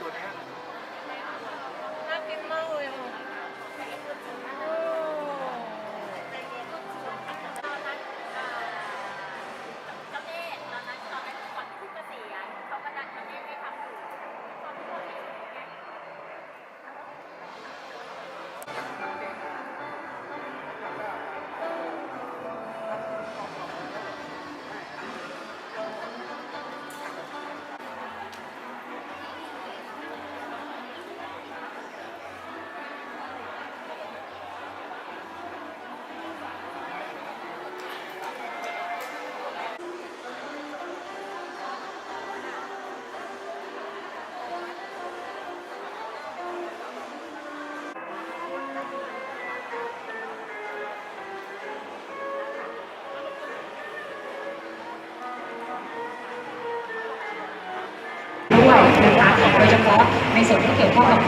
ตัวนี้น่ากินมากเลย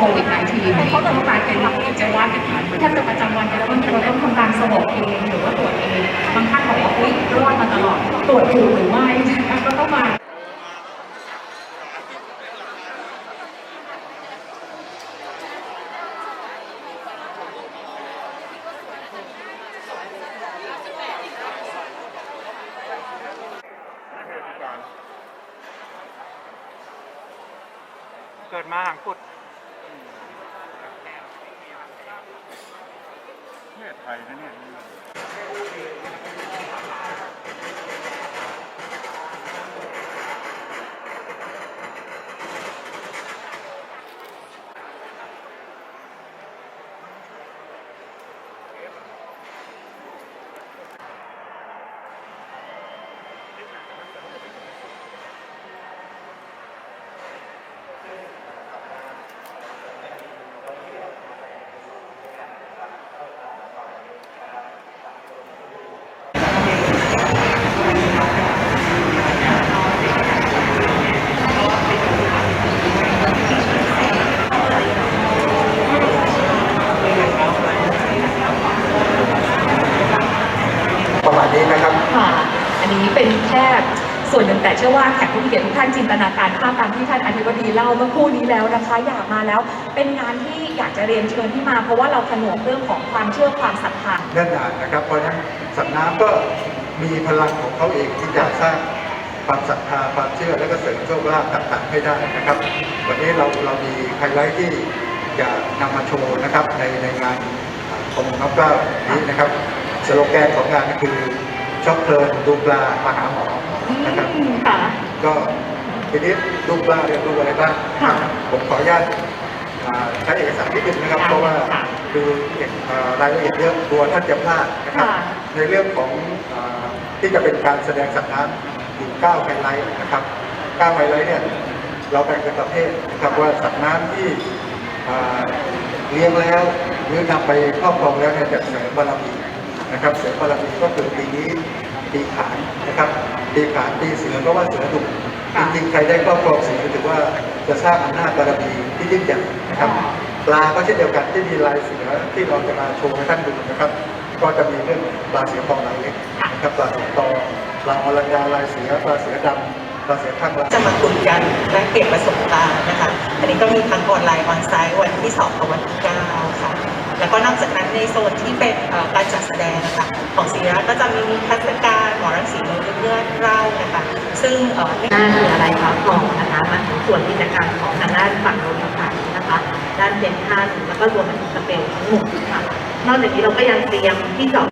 โควิด -19 นี้เขาต้องกลายเป็นกิจวัตรแทบจะประจำวันไปแล้วบางทีเราต้องทำการสวอปเองหรือว่าตรวจเองบางท่านบอกว่าอุ้ยรอดมาตลอดตรวจถูกหรือไม่นะคะก็ต้องมาเกิดมาหางกุด เนี่ยไทยนะเนี่ย ประมาณนี้นะครับ ค่ะ อันนี้ เป็นแค่ส่วนหนึ่งแต่เชื่อว่าแขกผู้มีเกียรติทุกท่านจินตนาการภาพตามที่ท่านอธิบดีเล่าเมื่อคู่นี้แล้วนะคะ อยากมาแล้ว เป็นงานที่อยากจะเรียนเชิญที่มา เพราะว่าเราผนวกเรื่องของความเชื่อความศรัทธา แน่นหนนะครับ เพราะฉะนั้นสัตว์น้ำก็มีพลังของเขาเองที่จะสร้างความศรัทธาความเชื่อและก็เสริมโชคลาภต่างๆให้ได้นะครับ วันนี้เราเรามีไฮไลท์ที่จะนำมาโชว์นะครับในในงานของน้องเกล้านี้นะครับสโลแกนของงานก็คือ ช็อกเพลินดูปลามาหาหมอนะครับค่ะ ก็ทีนี้ดูปลาเรียนดูอะไรบ้างค่ะผมขออนุญาตอ่าใช้เอกสารนิดนึงนะครับ ได้เพราะว่าค่ะดูเอกอ่ารายละเอียดเยอะกลัวท่านจะพลาดนะครับ ค่ะ ในเรื่องของอาที่จะเป็นการแสดงสัตว์น้ำอยู่9ไฮไลท์นะครับ9ไฮไลท์เนี่ยเราแบ่งเป็นประเภทนะครับว่าสัตว์น้ำที่อ่าเลี้ยงแล้วหรือนำไปครอบครองแล้วเนี่ยจะเสริมบารมี นะครับ เสริมบารมีก็คือปีนี้ปีขานนะครับปีขานปีเสือก็ว่าเสือดุจริงๆใครได้ครอบครองสีถือว่าจะสร้างอำนาจบารมีที่ยิ่งใหญ่นะครับปลาก็เช่นเดียวกันที่มีลายเสือที่เราจะมาโชว์ให้ท่านดูนะครับ ก็จะมีเรื่องปลาเสือทองลายเล็กนะครับปลาสิงโตปลาอรัญญาลายเสือปลาเสือดำปลาเสือข้างลายจะมาคุยกันและเก็บประสบการณ์นะคะ อันนี้ก็มีทั้งออนไลน์ออนไซต์วันที่2กับวันที่9ค่ะ แล้วก็นอกจากนั้น ในโซนที่เป็นการจัดแสดงนะคะของศิริราชก็จะมีนิทรรศการหมอรังสีเลือดเลือดเล่านะคะซึ่งเอ่อหน้าคืออะไรคะกล่องนะคะมาถึงส่วนกิจการของทางด้านฝั่งโรงงานนะคะ ด้านเซ็นทรัลแล้วก็รวมเปถึงสเปลทั้งหมดค่ะนอกจากนี้เราก็ยังเตรียมที่จอด